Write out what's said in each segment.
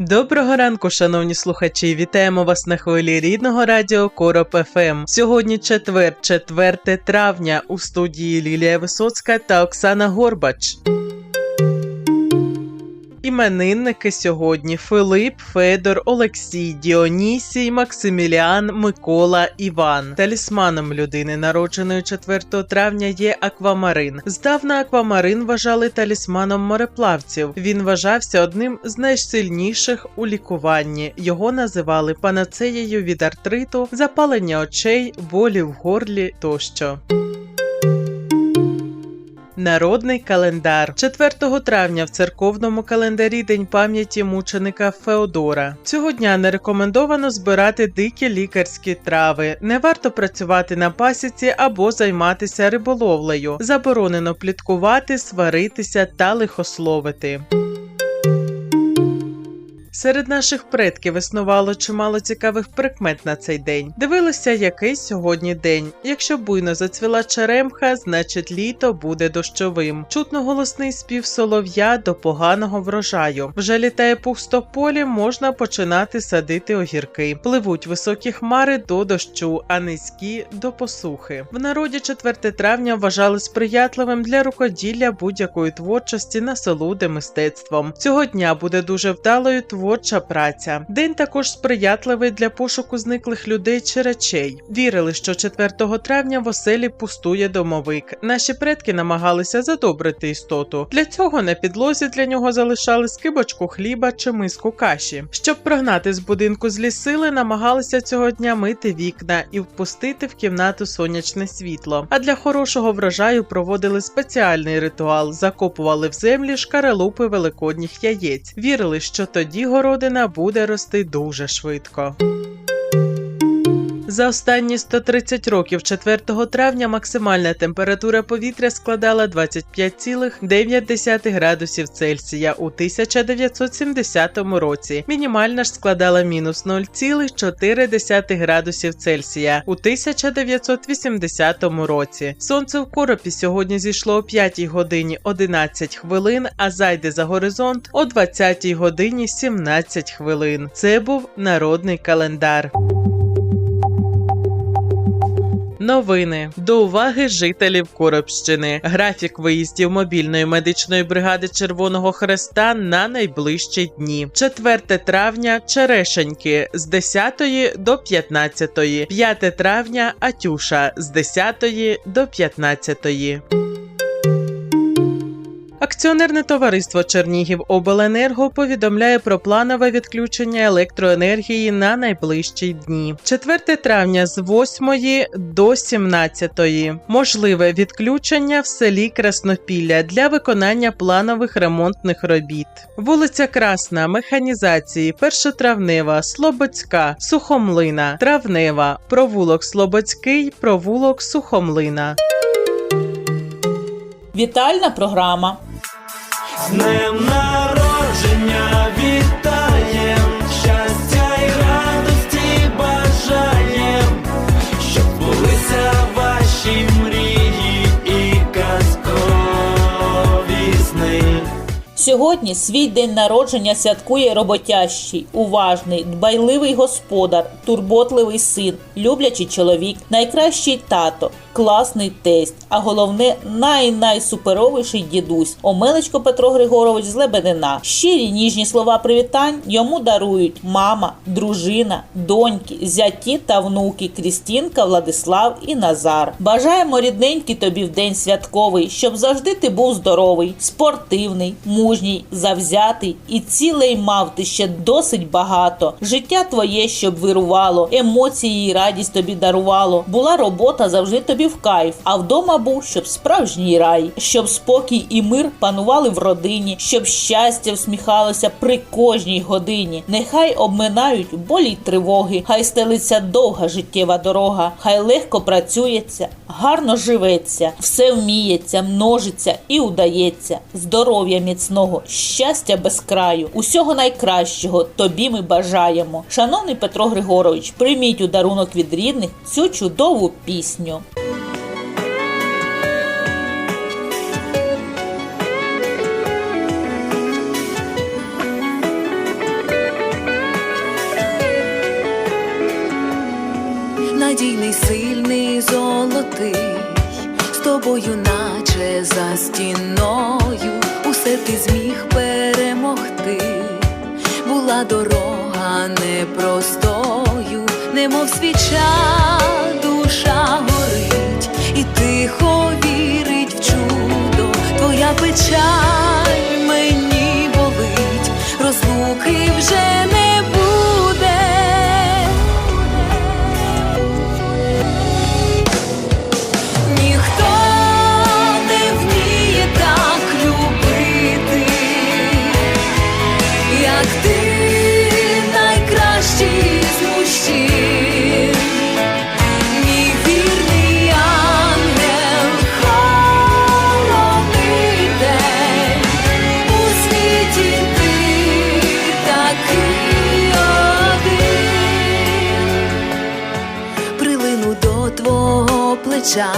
Доброго ранку, шановні слухачі! Вітаємо вас на хвилі рідного радіо Короп ФМ. Сьогодні четвер, 4 травня. У студії Лілія Висоцька та Оксана Горбач. Іменинники сьогодні Филип, Федор, Олексій, Діонісій, Максиміліан, Микола, Іван. Талісманом людини, народженої 4 травня, є аквамарин. Здавна аквамарин вважали талісманом мореплавців. Він вважався одним з найсильніших у лікуванні. Його називали панацеєю від артриту, запалення очей, болі в горлі тощо. Народний календар 4 травня в церковному календарі День пам'яті мученика Феодора. Цього дня не рекомендовано збирати дикі лікарські трави. Не варто працювати на пасіці або займатися риболовлею. Заборонено пліткувати, сваритися та лихословити. Серед наших предків існувало чимало цікавих прикмет на цей день. Дивилися, який сьогодні день. Якщо буйно зацвіла черемха, значить літо буде дощовим. Чутно голосний спів солов'я до поганого врожаю. Вже літає пустополі, можна починати садити огірки. Пливуть високі хмари до дощу, а низькі до посухи. В народі 4 травня вважали сприятливим для рукоділля будь-якої творчості, насолоди мистецтвом. Цього дня буде дуже вдалою творча праця. День також сприятливий для пошуку зниклих людей чи речей. Вірили, що 4 травня в оселі пустує домовик. Наші предки намагалися задобрити істоту. Для цього на підлозі для нього залишали скибочку хліба чи миску каші. Щоб прогнати з будинку злі сили, намагалися цього дня мити вікна і впустити в кімнату сонячне світло. А для хорошого врожаю проводили спеціальний ритуал, закопували в землі шкаралупи великодніх яєць. Вірили, що тоді городина буде рости дуже швидко. За останні 130 років 4 травня максимальна температура повітря складала 25,9 градусів Цельсія у 1970 році. Мінімальна ж складала мінус 0,4 градусів Цельсія у 1980 році. Сонце в коропі сьогодні зійшло о 5 годині 11 хвилин, а зайде за горизонт о 20 годині 17 хвилин. Це був народний календар. Новини до уваги жителів Коробщини. Графік виїздів мобільної медичної бригади Червоного Хреста на найближчі дні. 4 травня Черешеньки з 10 до 15, 5 травня Атюша з 10 до 15. Акціонерне товариство Чернігів Обленерго повідомляє про планове відключення електроенергії на найближчі дні. 4 травня з 8 до 17. Можливе відключення в селі Краснопілля для виконання планових ремонтних робіт. Вулиця Красна, Механізації, Першотравнева, Слободська, Сухомлина, Травнева, провулок Слободський, провулок Сухомлина. Вітальна програма. З днем Сьогодні свій день народження святкує роботящий, уважний, дбайливий господар, турботливий син, люблячий чоловік, найкращий тато, класний тесть, а головне най-найсуперовіший дідусь Омелечко Петро Григорович з Лебедина. Щирі ніжні слова привітань йому дарують мама, дружина, доньки, зяті та внуки Крістінка, Владислав і Назар. Бажаємо рідненький тобі в день святковий, щоб завжди ти був здоровий, спортивний, мудрий мужній, завзятий і цілей мав ти ще досить багато. Життя твоє, щоб вирувало, емоції і радість тобі дарувало. Була робота завжди тобі в кайф, а вдома був, щоб справжній рай, щоб спокій і мир панували в родині, щоб щастя всміхалося при кожній годині. Нехай обминають болі й тривоги, хай стелиться довга життєва дорога, хай легко працюється, гарно живеться, все вміється, множиться і удається. Здоров'я міцного, щастя без краю, усього найкращого тобі ми бажаємо. Шановний Петро Григорович, прийміть у дарунок від рідних цю чудову пісню. надійний, сильний, золотий, тобою, наче за стіною, усе ти зміг перемогти, була дорога непростою, немов свіча, душа горить, і тихо вірить в чудо, твоя печаль плеча,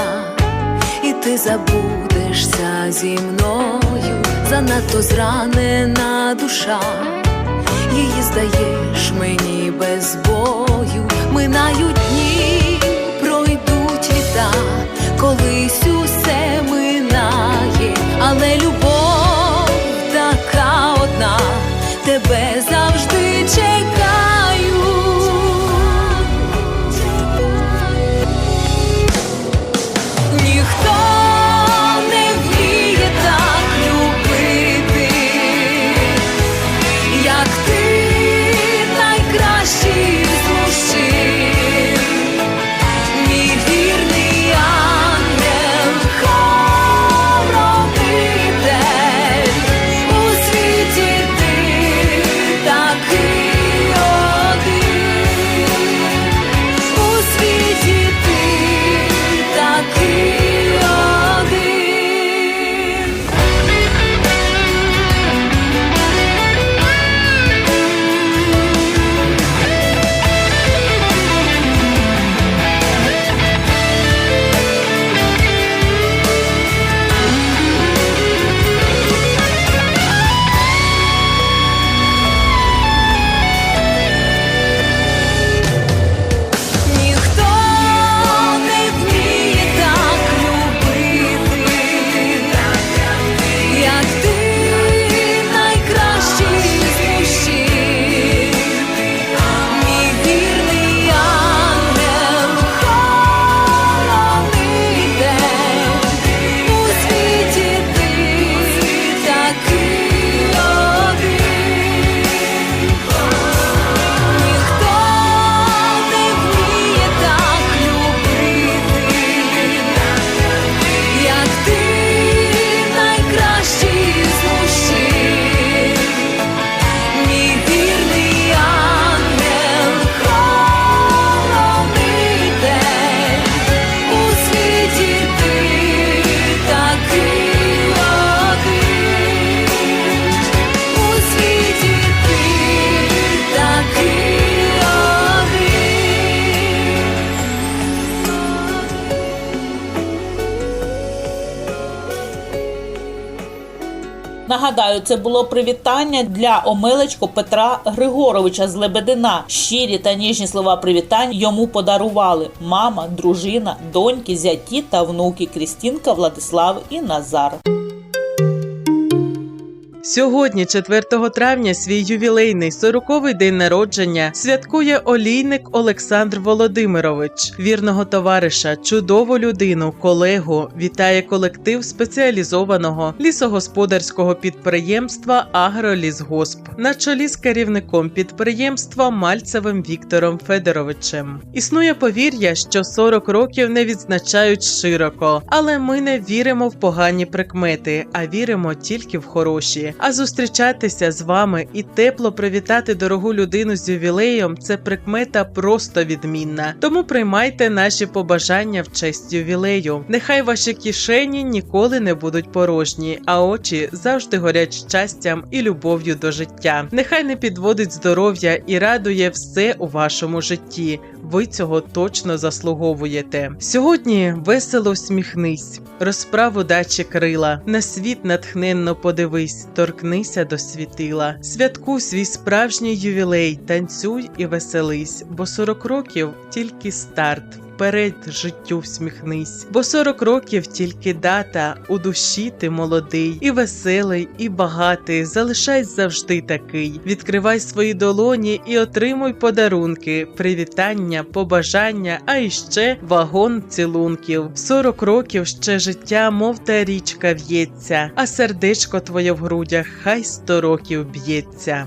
і ти забудешся зі мною, занадто зранена душа, її здаєш мені без бою, минають дні, пройдуть літа, колись усе минає, але любов така одна, тебе завжди чекаю. Нагадаю, це було привітання для омелечко Петра Григоровича з Лебедина. Щирі та ніжні слова привітань йому подарували мама, дружина, доньки, зяті та внуки Крістінка, Владислав і Назар. Сьогодні, 4 травня, свій ювілейний 40-й день народження святкує олійник Олександр Володимирович, вірного товариша, чудову людину, колегу. Вітає колектив спеціалізованого лісогосподарського підприємства Агролісгосп на чолі з керівником підприємства Мальцевим Віктором Федоровичем. Існує повір'я, що 40 років не відзначають широко, але ми не віримо в погані прикмети, а віримо тільки в хороші. А зустрічатися з вами і тепло привітати дорогу людину з ювілеєм це прикмета просто відмінна. Тому приймайте наші побажання в честь ювілею. Нехай ваші кишені ніколи не будуть порожні, а очі завжди горять щастям і любов'ю до життя. Нехай не підводить здоров'я і радує все у вашому житті. Ви цього точно заслуговуєте. Сьогодні весело усміхнись, розправ удачі крила, на світ натхненно подивись, торкнися до світила. Святкуй свій справжній ювілей, танцюй і веселись, бо 40 років тільки старт. Вперед життю всміхнись, бо 40 років тільки дата, у душі ти молодий, і веселий, і багатий. Залишайся завжди такий. Відкривай свої долоні і отримуй подарунки, привітання, побажання, а іще вагон цілунків. 40 років ще життя, мов та річка в'ється, а сердечко твоє в грудях хай 100 років б'ється.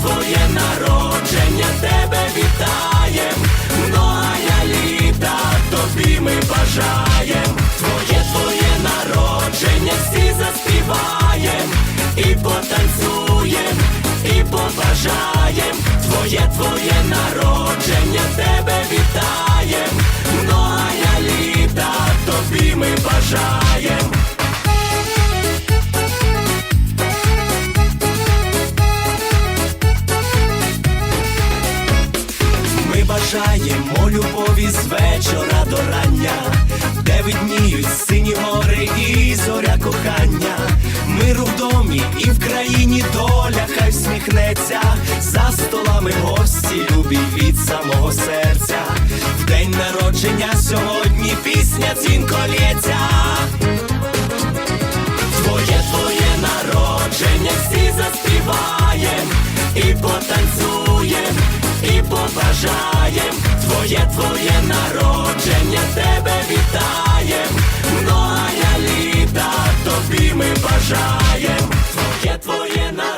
Твоє народження тебе вітаєм. Многая літа тобі ми бажаєм. Твоє твоє народження всі заспіваєм і потанцюєм, і побажаєм. Твоє твоє народження тебе вітаєм. Многая літа тобі ми бажаєм. Всміхнеться. За столами гості любі від самого серця. В день народження сьогодні пісня дзвінко лється. Твоє твоє народження всі заспіваєм і потанцюєм, і побажаєм. Твоє твоє народження тебе вітаєм. Многая літа тобі ми бажаєм. Твоє твоє народження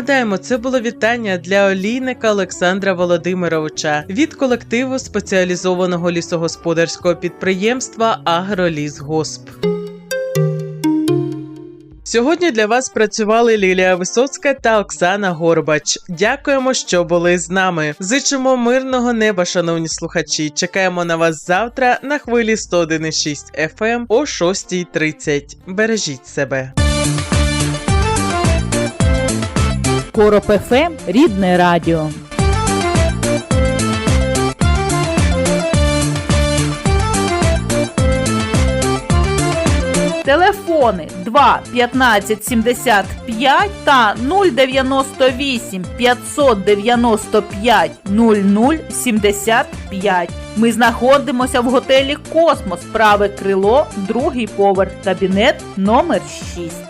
Нагадаємо, це було вітання для олійника Олександра Володимировича від колективу спеціалізованого лісогосподарського підприємства Агролісгосп. Сьогодні для вас працювали Лілія Висоцька та Оксана Горбач. Дякуємо, що були з нами. Зичимо мирного неба, шановні слухачі. Чекаємо на вас завтра на хвилі 101,6 FM о 6.30. Бережіть себе. Короб ФМ рідне радіо. Телефони 2 15 75 та 098 595 00 75. Ми знаходимося в готелі Космос, праве крило, другий поверх, кабінет номер 6.